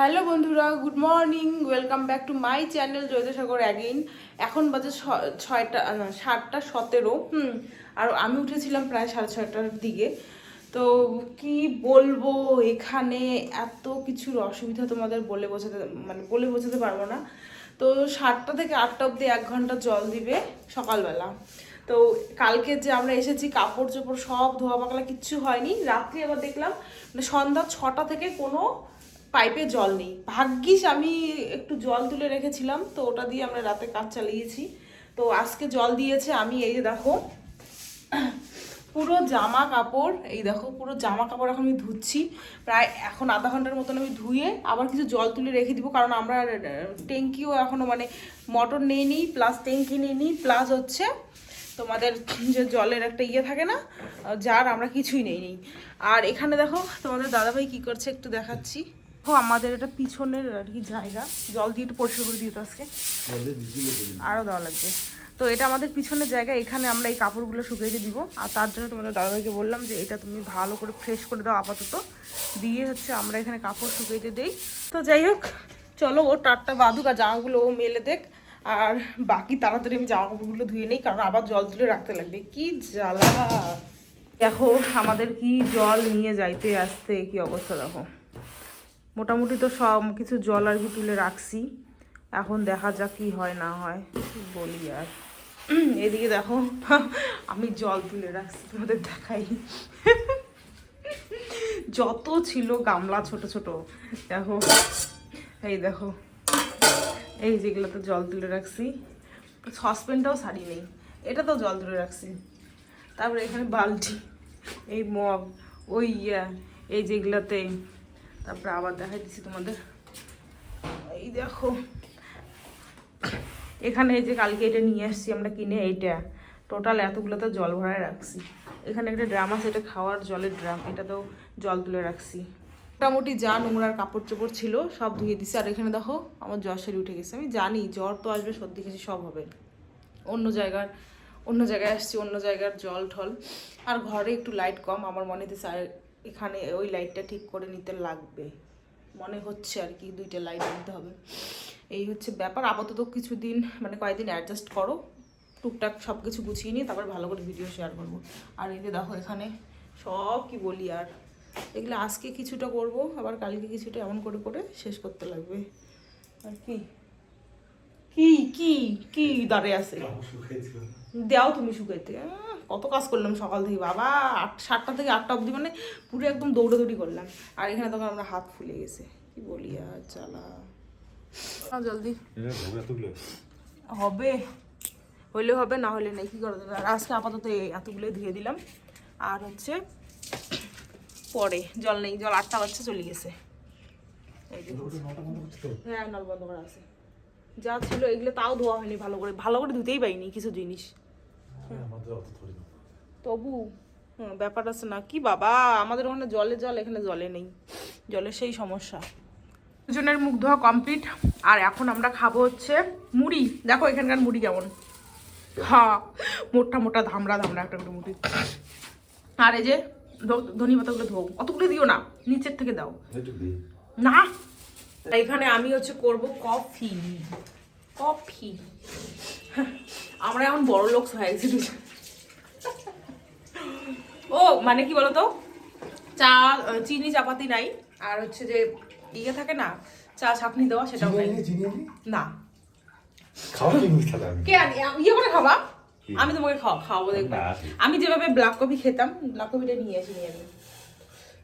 Hello বন্ধুরা, good morning, welcome back to my channel জয়দেসাগর again এখন বাজে ছয়টা সাতটা সতেরো, হুম, আর আমি উঠেছিলাম প্রায় সাড়ে ছয়টার দিকে। তো কি বলব, এখানে এত কিছুর অসুবিধা তোমাদের বলে বোঝাতে মানে বলে বোঝাতে পারব না। তো সাতটা থেকে আটটা অবধি এক ঘণ্টা জল দিবে সকালবেলা। তো কালকে যে আমরা এসেছি, কাপড় চোপড় সব ধোয়া পাকলা কিচ্ছু হয়নি। রাত্রি আবার দেখলাম মানে সন্ধ্যা ছটা থেকে কোনো পাইপে জল নেই। ভাগ্যিস আমি একটু জল তুলে রেখেছিলাম, তো ওটা দিয়ে আমরা রাতে কাজ চালিয়েছি। তো আজকে জল দিয়েছে আমি, এই যে দেখো, পুরো জামা কাপড়, এই দেখো, পুরো জামা কাপড় এখন আমি ধুচ্ছি। প্রায় এখন আধা ঘণ্টার মতন আমি ধুয়ে আবার কিছু জল তুলে রেখে দিব, কারণ আমরা ট্যাঙ্কিও এখনও মানে মটর নেই নি প্লাস ট্যাঙ্কি নেই নি প্লাস হচ্ছে তোমাদের যে জলের একটা ইয়ে থাকে না যার আমরা কিছুই নেই নেই আর এখানে দেখো, তোমাদের দাদাভাই কি করছে একটু দেখাচ্ছি। আমাদের এটা পিছনের আর কি জায়গা। জল দিয়ে একটু পরিষ্কার করে দিতে আজকে। আরও দেওয়া লাগবে। তো এটা আমাদের পিছনের জায়গা এখানে আমরা এই কাপড়গুলো শুকিয়ে দিব। আর তার জন্য তোমাদের দাদাভাইকে বললাম যে এটা তুমি ভালো করে ফ্রেশ করে দাও আপাতত। দিয়ে হচ্ছে আমরা এখানে কাপড় শুকিয়ে দিই। তো যাই হোক চলো ও টাটটা বাঁধুক আর জামাগুলো ও মেলে দেখ আর বাকি তাড়াতাড়ি আমি জামা কাপড়গুলো ধুয়ে নিই কারণ আবার জল তুলে রাখতে লাগবে। কি জ্বালা। দেখো আমাদের কি জল নিয়ে যাইতে আসতে কি অবস্থা দেখো। মোটামুটি তো সব কিছু জল আর কি তুলে রাখছি। এখন দেখা যাক কি হয়, না হয় বলি আর। এদিকে দেখো, আমি জল তুলে রাখছি, তোমাদের দেখাই। যত ছিল গামলা ছোট ছোট, দেখো, এই দেখো, এই যেগুলো তো জল তুলে রাখছি। সসপেনটাও সারি নেই, এটা তো জল তুলে রাখছি। তারপরে এখানে বালতি, এই মগ, ওই ইয়া, এই যেগুলাতে তারপরে আবার দেখাই দিচ্ছি তোমাদের। এই দেখো। এখানে এই যে কালকে এটা নিয়ে আসছি আমরা কিনে, এইটা। টোটাল এতগুলো তো জল ভরায় রাখছি। এখানে একটা ড্রাম আছে, এটা খাওয়ার জলের ড্রাম। এটাতেও জল তুলে রাখছি। মোটামুটি যা নোংরার কাপড় চোপড় ছিল, সব ধুয়ে দিছি। আর এখানে দেখো, আমার জ্বর সেরে উঠে গেছে। আমি জানি, জ্বর তো আসবে, সর্দি কাশি সব হবে। অন্য জায়গার, অন্য জায়গায় আসছি, অন্য জায়গার জল ঠল। আর ঘরে একটু লাইট কম, আমার মনে আর এখানে ওই লাইটটা ঠিক করে নিতে লাগবে। মনে হচ্ছে আর কি দুইটা লাইট আনতে হবে। এই হচ্ছে ব্যাপার। আপাতত কিছুদিন মানে কয়েকদিন অ্যাডজাস্ট করো। টুকটাক সব কিছু গুছিয়ে নিয়ে তারপর ভালো করে ভিডিও শেয়ার করব। আর এই যে দেখো এখানে সব কি বলি আর। এগুলো আজকে কিছুটা করব আবার কালকে কিছুটা এমন করে করে শেষ করতে লাগবে। আর কি? কি কি কি দাঁড়িয়ে আছে? দেও তুমি শুকাইতে। কত কাজ করলাম সকাল থেকে বাবা আট সাতটা থেকে আটটা অবধি মানে পুরো একদম দৌড়াদৌড়ি করলাম। আর এখানে তখন আমরা হাত ফুলে গেছে। কি বলি আর চালা জলদি। হবে। হইলে হবে না হলে নেই। কী করা যাবে? আর আজকে আপাতত এই এতগুলোই ধুয়ে দিলাম। আর হচ্ছে পরে জল নেই জল আটটা বাচ্চা চলে গেছে। হ্যাঁ নল বন্ধ করা আছে। যা ছিল এগুলো তাও ধোয়া হয়নি ভালো করে। ভালো করে ধুতেই পাইনি কিছু জিনিস। তবু হুম, ব্যাপার আছে না। কি বাবা আমাদের ওখানে জলে জল এখানে জলে নেই। জলের সেই সমস্যা। দুজনের মুখ ধোয়া কমপ্লিট আর এখন আমরা খাব হচ্ছে মুড়ি। দেখো এখানকার মুড়ি কেমন। হ্যাঁ মোটা মোটা ধামড়া ধামড়া একটা করে মুড়ি। আর এই যে ধ- ধনি পাতাগুলো ধোও। অতগুলো দিও না নিচের থেকে দাও। না। এখানে আমি হচ্ছে করব কফি। কফি। আমরা এখন বড় লোক হয়ে গেছি ও মানে কি বলতো? চা চিনি চাপাতি নাই। আর হচ্ছে যে ইয়ে থাকে না চা ছাপনি দেওয়া সেটাও নাই। না। কে আনি? ইয়ে করে খাবা। আমি তোমাকে খাওয়া খাওয়াবো দেখবে। আমি যেভাবে ব্ল্যাক কফি খেতাম ব্ল্যাক কফিটা নিয়ে আসি নিয়ে আমি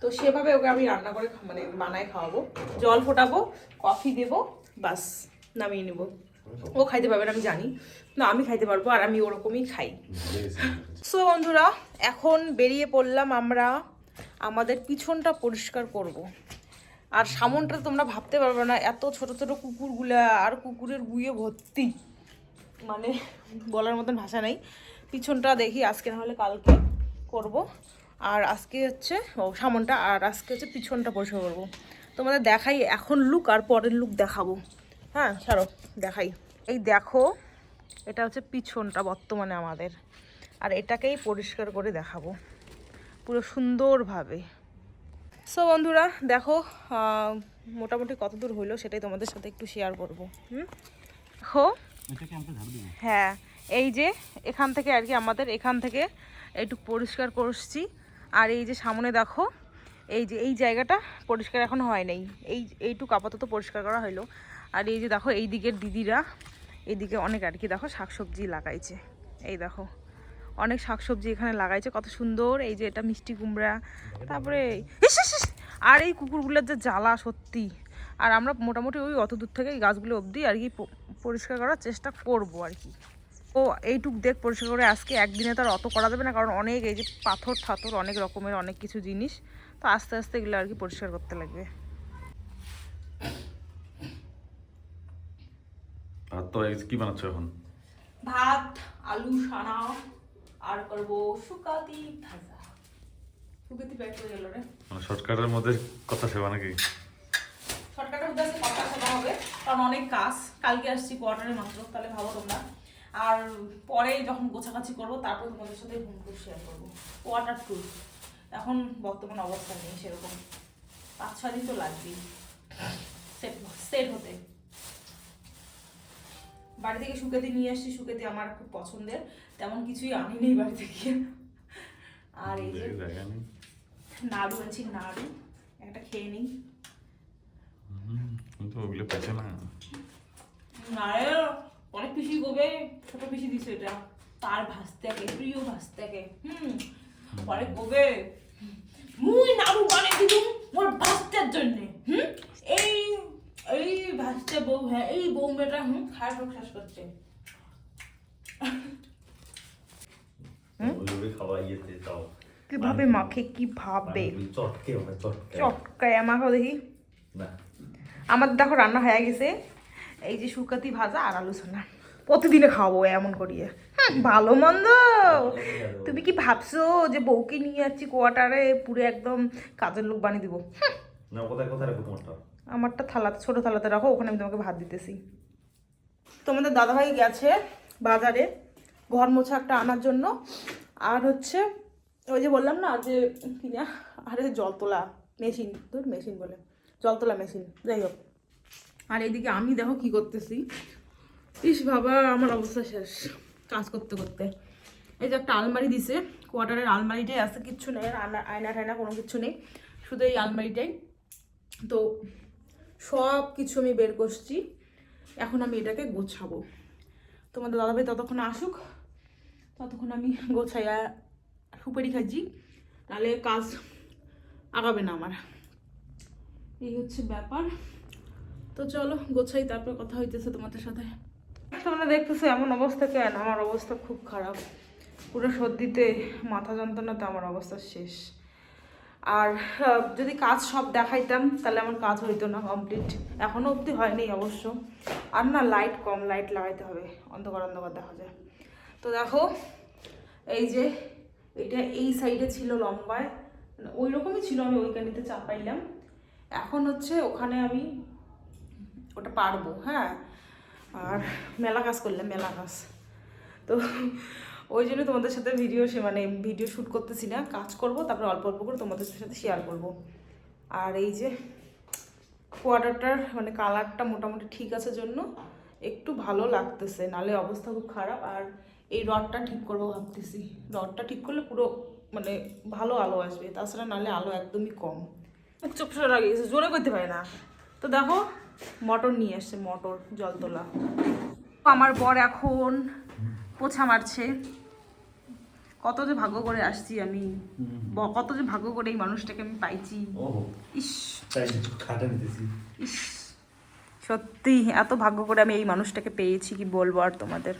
তো সেভাবে ওকে আমি রান্না করে মানে বানায় খাওয়াবো। জল ফোটাবো কফি দেবো বাস নামিয়ে নেব। ও খাইতে পারবে না, আমি জানি। না, আমি খাইতে পারব, আর আমি ওরকমই খাই। সো বন্ধুরা, এখন বেরিয়ে পড়লাম আমরা আমাদের পিছনটা পরিষ্কার করব। আর সামনটা তোমরা ভাবতে পারবে না, এত ছোট ছোট কুকুরগুলা, আর কুকুরের গুয়ে ভর্তি। মানে বলার মতন ভাষা নেই। পিছনটা দেখি, আজকে না হলে কালকে করব। আর আজকে হচ্ছে, ও, সামনটা, আর আজকে হচ্ছে পিছনটা পরিষ্কার করব। তোমাদের দেখাই এখন লুক আর পরের লুক দেখাবো। হ্যাঁ ছাড়ো দেখাই। এই দেখো এটা হচ্ছে পিছনটা বর্তমানে আমাদের। আর এটাকেই পরিষ্কার করে দেখাবো। পুরো সুন্দরভাবে। সো বন্ধুরা দেখো মোটামুটি কত দূর হইল সেটাই তোমাদের সাথে একটু শেয়ার করব। হুম? হ্যাঁ এই যে এখান থেকে আর কি আমাদের এখান থেকে একটু পরিষ্কার করছি। আর এই যে সামনে দেখো এই যে, এই জায়গাটা পরিষ্কার এখন হয় নাই। এই, এইটুকু আপাতত পরিষ্কার করা হলো আর এই যে দেখো, এই দিকের দিদিরা এইদিকে অনেক আর কি, দেখো শাকসবজি লাগাইছে। এই দেখো, অনেক শাকসবজি এখানে লাগাইছে, কত সুন্দর। এই যে এটা মিষ্টি কুমড়া, তারপরে আর এই কুকুরগুলোর যে জ্বালা, সত্যি। আর আমরা মোটামুটি ওই অত দূর থেকে এই গাছগুলো অবধি আর কি পরিষ্কার করার চেষ্টা করব আর কি। ও এইটুক দেখ পরিষ্কার করে আজকে একদিনে তো আর অত করা যাবে না কারণ অনেক এই যে পাথর ঠাথর অনেক রকমের অনেক কিছু জিনিস তো আস্তে আস্তে এগুলো আর কি পরিষ্কার করতে লাগবে। আর তো কি বানাচ্ছ এখন? ভাত আলু সানা আর করব শুকাতি ভাজা। শুকাতি প্যাক করে গেল রে। মানে শর্টকাটের মধ্যে কথা সেবা নাকি? শর্টকাটের উদ্দেশ্যে কথা শোনা হবে কারণ অনেক কাজ। কালকে আসছি কোয়ার্টারে মাত্র তাহলে ভাবো তোমরা। আর পরে যখন গোছাগাছি করব তারপর তোমাদের সাথে হোম টুর শেয়ার করব। ওয়াটার ট্যুর এখন বর্তমান অবস্থা নেই সেরকম। পাঁচ ছয় দিন তো লাগবেই। সেট সেট হতে। বাড়ি থেকে শুকেতে নিয়ে আসছি শুকেতে আমার খুব পছন্দের। তেমন কিছুই আনি নেই বাড়ি থেকে। আর এই যে নাড়ু আনছি নাড়ু। একটা খেয়ে নিই। কিন্তু ওগুলো পেছে না। অনেক পিসি গোবে ছোট পিসি দিছে এটা। তার ভাস্তাকে প্রিয় ভাস্তাকে হুম অনেক গোবে। মুই নাড়ু বানিয়ে দিলুম মোর ভাস্তার জন্য। হুম এই এই ভাস্তে বউ হ্যাঁ এই বউ বেটা হুম খায় সব শেষ করছে কীভাবে মাখে কীভাবে পানিপুরি চটকে ওটা চটকে। চটকায় আমাকেও দেখি। আমার দেখো রান্না হয়ে গেছে। এই যে শুকাতি ভাজা আর আলু সোনা প্রতিদিনে খাওয়াবো এমন করিয়ে। ভালো মন্দ। তুমি কি ভাবছ যে বউকে নিয়ে যাচ্ছি কোয়াটারে পুরো একদম কাজের লোক বানিয়ে দিব? হুম, না কোথায় কোথায় রাখব তোমারটা? আমারটা থালাতে ছোট থালাতে রাখো ওখানে আমি তোমাকে ভাত দিতেছি। তোমাদের দাদাভাই গেছে বাজারে ঘর মোছা একটা আনার জন্য। আর হচ্ছে ওই যে বললাম না যে কি না আরে জল তোলা মেশিন তোর মেশিন বলে। জল তোলা মেশিন যাই হোক। আর এইদিকে আমি দেখো কি করতেছি। ইস বাবা, আমার অবস্থা শেষ কাজ করতে করতে। এই যে একটা আলমারি দিছে, কোয়ার্টারের আলমারিটাই আছে, কিচ্ছু নেই আয়না টায়না কোনো কিছু নেই, শুধু এই আলমারিটাই। তো সব কিছু আমি বের করছি, এখন আমি এটাকে গোছাবো। তোমাদের দাদাভাই ততক্ষণ আসুক, ততক্ষণ আমি গোছাইয়া সুপারি খাচ্ছি তাহলে কাজ আগাবে না আমার। এই হচ্ছে ব্যাপার। তো চলো, গোছাই, তারপর কথা হইতেছে তোমাদের সাথে। তোমরা দেখতেছো এমন অবস্থা কেন? আমার অবস্থা খুব খারাপ। পুরো সর্দিতে, মাথা যন্ত্রণাতে আমার অবস্থা শেষ। আর যদি কাজ সব দেখাইতাম, তাহলে আমার কাজ হইতো না কমপ্লিট এখনও অবধি হয়নি অবশ্য। আর না লাইট কম লাইট লাগাইতে হবে। অন্ধকার অন্ধকার দেখা যায়। তো দেখো, এই যে, এটা এই সাইডে ছিল লম্বায়। ওই রকমই ছিল, আমি ওইখানেতে চাপাইলাম। এখন হচ্ছে ওখানে আমি ওটা পারব হ্যাঁ? আর মেলা কাজ করলাম, মেলা কাজ। তো ওই জন্য তোমাদের সাথে ভিডিও সে মানে ভিডিও শ্যুট করতেছি না, কাজ করব, তারপরে অল্প অল্প করে তোমাদের সাথে শেয়ার করব। আর এই যে কোয়ার্টারটার মানে কালারটা মোটামুটি ঠিক আছে জন্য একটু ভালো লাগতেছে, নালে অবস্থা খুব খারাপ। আর এই রডটা ঠিক করব ভাবতেছি। রডটা ঠিক করলে পুরো মানে ভালো আলো আসবে, তাছাড়া নালে আলো একদমই কম। চোখ সরা জোরে করতে পারে না। তো দেখো মটর নিয়ে আসছে মটর জল তোলা। আমার বর এখন পোছা মারছে। কত যে ভাগ্য করে আসছি আমি। কত যে ভাগ্য করে এই মানুষটাকে আমি পাইছি। ইস। ইস। সত্যি এত ভাগ্য করে আমি এই মানুষটাকে পেয়েছি কি বলব আর তোমাদের?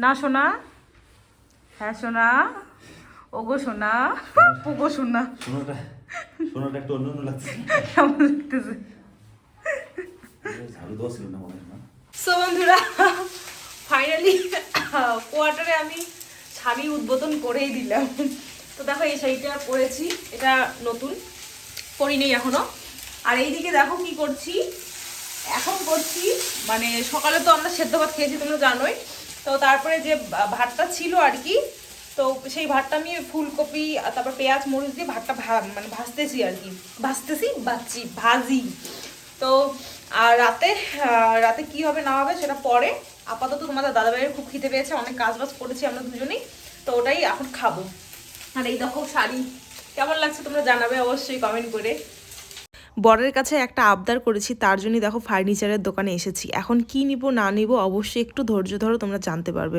না সোনা? হ্যাঁ সোনা? ওগো সোনা? ওগো সোনা। শোনোটা একটু অন্য অন্য লাগছে। কেমন লাগতেছে? ঝাড়ু দেওয়া ছিল না মনে হয় সো বন্ধুরা ফাইনালি কোয়ার্টারে আমি শাড়ি উদ্বোধন করেই দিলাম। তো দেখো, এই শাড়িটা পরেছি। এটা নতুন, পরিনি এখনও। আর এইদিকে দেখো কি করছি। এখন করছি মানে সকালে তো আমরা সেদ্ধ ভাত খেয়েছি, তোমরা জানোই। তো তারপরে যে ভাতটা ছিল আর কি, তো সেই ভাতটা আমি ফুলকপি, তারপর পেঁয়াজ, মরিচ দিয়ে ভাতটা ভা- মানে ভাজতেছি আর কি। ভাজতেছি বাচ্চি ভাজি। তো, আর রাতে রাতে কি হবে না হবে সেটা পরে। আপাতত তোমাদের দাদাভাইয়ের খুব খিদে পেয়েছে, অনেক কাজ বাজ করেছি আমরা দুজনেই, তো ওটাই এখন খাব। আর এই দেখো শাড়ি, কেমন লাগছে তোমরা জানাবে অবশ্যই কমেন্ট করে। বরের কাছে একটা আবদার করেছি, তার জন্যই দেখো ফার্নিচারের দোকানে এসেছি। এখন কি নিব, না নিব, অবশ্যই একটু ধৈর্য ধরো, তোমরা জানতে পারবে।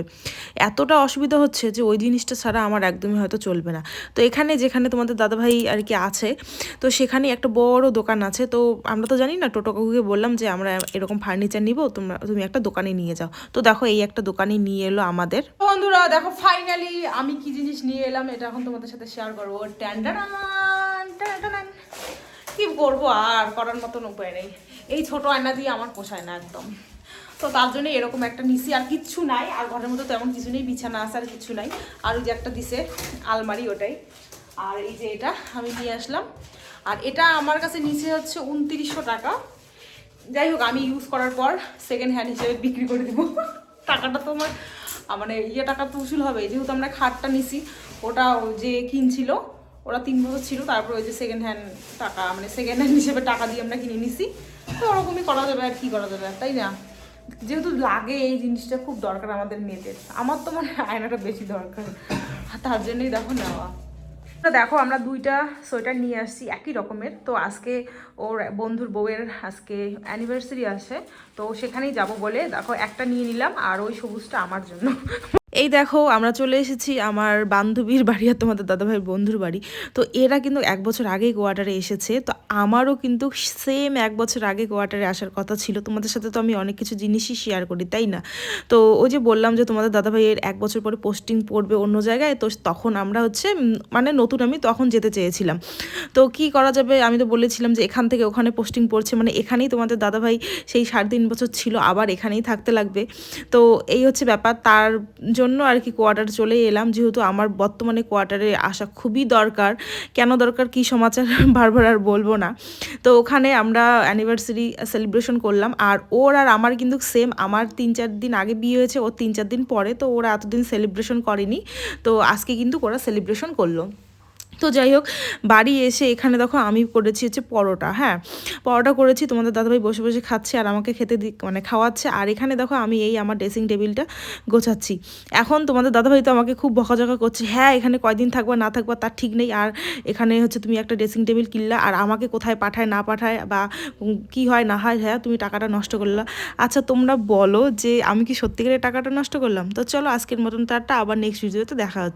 এতটা অসুবিধা হচ্ছে যে ওই জিনিসটা ছাড়া আমার একদমই হয়তো চলবে না। তো এখানে যেখানে তোমাদের দাদাভাই আর কি আছে, তো সেখানে একটা বড় দোকান আছে। তো আমরা তো জানি না, টোটো কাকুকে বললাম যে আমরা এরকম ফার্নিচার নিব, তোমরা, তুমি একটা দোকানে নিয়ে যাও। তো দেখো এই একটা দোকানে নিয়ে এলো আমাদের। বন্ধুরা, দেখো ফাইনালি আমি কি জিনিস নিয়ে এলাম, এটা এখন তোমাদের সাথে শেয়ার করব। ট্যান্ডারান কি করব আর করার মতন উপায় নেই। এই ছোট আয়না দিয়ে আমার পোষায় না একদম। তো তার জন্য এরকম একটা নিছি আর কিচ্ছু নাই, আর ঘরের মধ্যে তেমন কিছু নেই, বিছানা আছে আর কিছু নাই। আর ওই যে একটা দিছে আলমারি ওটাই। আর এই যে এটা আমি নিয়ে আসলাম। আর এটা আমার কাছে নিচে হচ্ছে উনত্রিশশো টাকা। যাই হোক, আমি ইউজ করার পর সেকেন্ড হ্যান্ড হিসেবে বিক্রি করে দেবো। টাকাটা তো আমার মানে ইয়ে টাকা তো উসুল হবে যেহেতু আমরা খাটটা নিছি, ওটা যে কিনছিল ওরা তিন বছর ছিল, তারপর ওই যে সেকেন্ড হ্যান্ড টাকা মানে সেকেন্ড হ্যান্ড হিসেবে টাকা দিয়ে আমরা কিনে নিছি। তো ওরকমই করা যাবে আর কি করা যাবে, তাই না? যেহেতু লাগে এই জিনিসটা খুব দরকার আমাদের মেয়েদের। আমার তো মানে আয়নাটা বেশি দরকার। তার জন্যই দেখো নেওয়া। তো দেখো, আমরা দুইটা সোয়েটার নিয়ে আসছি একই রকমের। তো আজকে ওর বন্ধুর বউয়ের আজকে অ্যানিভার্সারি আছে। তো সেখানেই যাব বলে দেখো একটা নিয়ে নিলাম আর ওই সবুজটা আমার জন্য। এই দেখো, আমরা চলে এসেছি আমার বান্ধবীর বাড়ি আর তোমাদের দাদাভাইয়ের বন্ধুর বাড়ি। তো এরা কিন্তু এক বছর আগেই কোয়ার্টারে এসেছে। তো আমারও কিন্তু সেম এক বছর আগে কোয়ার্টারে আসার কথা ছিল। তোমাদের সাথে তো আমি অনেক কিছু জিনিসই শেয়ার করি, তাই না? তো ওই যে বললাম যে তোমাদের দাদাভাইয়ের এক বছর পরে পোস্টিং পড়বে অন্য জায়গায়, তো তখন আমরা হচ্ছে মানে নতুন আমি তখন যেতে চেয়েছিলাম। তো কি করা যাবে? আমি তো বলেছিলাম যে এখান থেকে ওখানে পোস্টিং পড়ছে মানে এখানেই তোমাদের দাদাভাই সেই সাড়ে তিন বছর ছিল, আবার এখানেই থাকতে লাগবে। তো এই হচ্ছে ব্যাপার। তার জন্য আর কি কোয়ার্টার চলে এলাম। যেহেতু আমার বর্তমানে কোয়ার্টারে আসা খুবই দরকার। কেন দরকার কি সমাচার বারবার আর বলব না। তো ওখানে আমরা অ্যানিভার্সারি সেলিব্রেশন করলাম। আর ওর আর আমার কিন্তু সেম আমার তিন চার দিন আগে বিয়ে হয়েছে ওর তিন চার দিন পরে, তো ওরা এতদিন সেলিব্রেশন করেনি। তো আজকে কিন্তু ওরা সেলিব্রেশন করল। তো যাই হোক, বাড়ি এসে এখানে দেখো আমি করেছি হচ্ছে পরোটা হ্যাঁ? পরোটা করেছি, তোমাদের দাদাভাই বসে বসে খাচ্ছে আর আমাকে খেতে দি মানে খাওয়াচ্ছে। আর এখানে দেখো আমি এই আমার ড্রেসিং টেবিলটা গোছাচ্ছি। এখন তোমাদের দাদাভাই তো আমাকে খুব বকাঝকা করছে হ্যাঁ এখানে কয়দিন থাকবা, না থাকবা, তার ঠিক নেই। আর এখানে হচ্ছে তুমি একটা ড্রেসিং টেবিল কিনলা আর আমাকে কোথায় পাঠায়, না পাঠায় বা কি হয়, না হয় হ্যাঁ তুমি টাকাটা নষ্ট করলা। আচ্ছা তোমরা বলো যে আমি কি সত্যিকারের টাকাটা নষ্ট করলাম? তো চলো আজকের মতন তারটা আবার নেক্সট ভিডিওতে দেখা হচ্ছে।